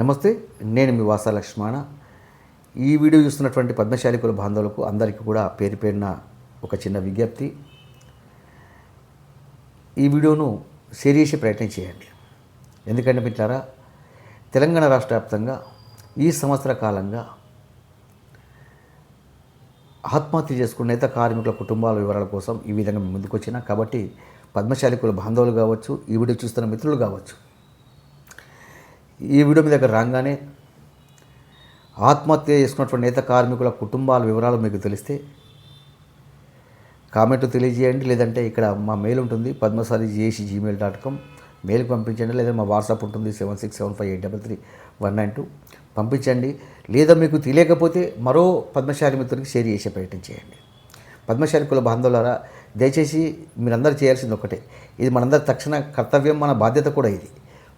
నమస్తే నేను మీ వాస లక్ష్మణ. ఈ వీడియో చూస్తున్నటువంటి పద్మశాలి కుల బాంధవులకు అందరికీ కూడా పేరు పేరున ఒక చిన్న విజ్ఞప్తి. ఈ వీడియోను షేర్ చేసే ప్రయత్నం చేయండి. ఎందుకంటే మిట్లారా తెలంగాణ రాష్ట్ర వ్యాప్తంగా ఈ సంవత్సర కాలంగా ఆత్మహత్య చేసుకున్న నేత కార్మికుల కుటుంబాల వివరాల కోసం ఈ విధంగా మేము ముందుకు వచ్చినా కాబట్టి పద్మశాలి కుల బాంధవులు కావచ్చు ఈ వీడియో చూస్తున్న మిత్రులు కావచ్చు ఈ వీడియో మీ దగ్గర రాగానే ఆత్మహత్య చేసుకున్నటువంటి నేత కార్మికుల కుటుంబాల వివరాలు మీకు తెలిస్తే కామెంట్ తెలియజేయండి. లేదంటే ఇక్కడ మా మెయిల్ ఉంటుంది. Padmasari JC Gmail dot com. మెయిల్కి పంపించండి. లేదా మా వాట్సాప్ ఉంటుంది. Seven six seven five eight double three one nine two. పంపించండి. లేదా మీకు తెలియకపోతే మరో పద్మశాలి మిత్రుడికి షేర్ చేసే ప్రయత్నం చేయండి. పద్మశాలి కుల బాంధవులారా దయచేసి మీరందరూ చేయాల్సింది ఒకటే ఇది మనందరి తక్షణ కర్తవ్యం మన బాధ్యత కూడా ఇది.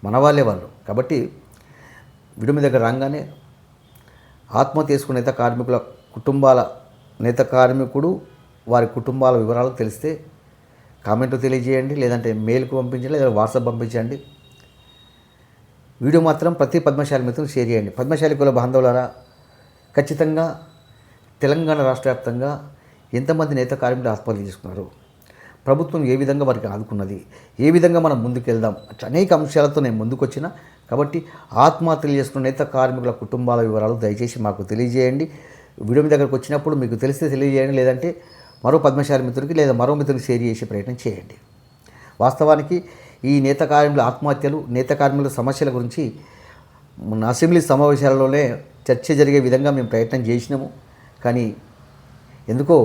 మన వాళ్ళే. వాళ్ళు కాబట్టి విడుమి మీ దగ్గర రాగానే ఆత్మహత్య చేసుకున్న నేత కార్మికుల కుటుంబాల నేత కార్మికుడు వారి కుటుంబాల వివరాలు తెలిస్తే కామెంట్ తెలియజేయండి లేదంటే మెయిల్కు పంపించండి లేదా వాట్సాప్ పంపించండి. వీడియో మాత్రం ప్రతి పద్మశాలి మిత్రులు షేర్ చేయండి. పద్మశాలి కుల బాంధవులారా ఖచ్చితంగా తెలంగాణ రాష్ట్ర వ్యాప్తంగా ఎంతమంది నేత కార్మికులు ఆత్మహత్య చేసుకున్నారు? ప్రభుత్వం ఏ విధంగా వారికి ఆదుకున్నది? ఏ విధంగా మనం ముందుకెళ్దాం? అనేక అంశాలతో నేను ముందుకొచ్చిన. కాబట్టి ఆత్మహత్యలు చేసుకున్న నేత కార్మికుల కుటుంబాల వివరాలు దయచేసి మాకు తెలియజేయండి. వీడియో మీ దగ్గరకు వచ్చినప్పుడు మీకు తెలిస్తే తెలియజేయండి. లేదంటే మరో పద్మశాలి మిత్రుడికి లేదా మరో మిత్రుడికి షేర్ చేసే ప్రయత్నం చేయండి. వాస్తవానికి ఈ నేత కార్మికుల ఆత్మహత్యలు నేత కార్మికుల సమస్యల గురించి అసెంబ్లీ సమావేశాలలోనే చర్చ జరిగే విధంగా మేము ప్రయత్నం చేసినాము. కానీ ఎందుకో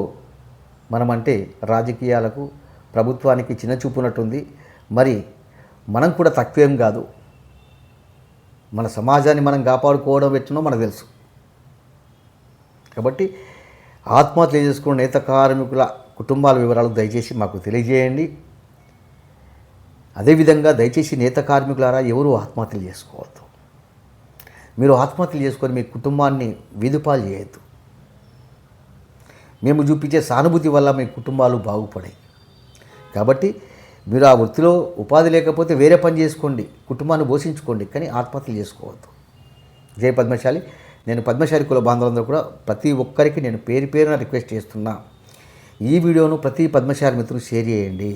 మనమంటే రాజకీయాలకు ప్రభుత్వానికి చిన్న చూపునట్టుంది మరి మనం కూడా తక్కువేం కాదు. మన సమాజాన్ని మనం కాపాడుకోవడం ఎట్లనో మనకు తెలుసు. కాబట్టి ఆత్మహత్య చేసుకున్న నేత కార్మికుల కుటుంబాల వివరాలు దయచేసి మాకు తెలియజేయండి. అదేవిధంగా దయచేసి నేత కార్మికులారా ఎవరు ఆత్మహత్యలు చేసుకోవద్దు. మీరు ఆత్మహత్యలు చేసుకొని మీ కుటుంబాన్ని వీధుపాలు చేయొద్దు. మేము చూపించే సానుభూతి వల్ల మీ కుటుంబాలు బాగుపడాయి కాబట్టి మీరు ఆ వృత్తిలో ఉపాధి లేకపోతే వేరే పని చేసుకోండి కుటుంబాన్ని పోషించుకోండి కానీ ఆత్మహత్యలు చేసుకోవద్దు. జయ పద్మశాలి. నేను పద్మశాలి కుల బాంధవులందరూ కూడా ప్రతి ఒక్కరికి నేను పేరు పేరున రిక్వెస్ట్ చేస్తున్నా. ఈ వీడియోను ప్రతి పద్మశాలి మిత్రులు షేర్ చేయండి.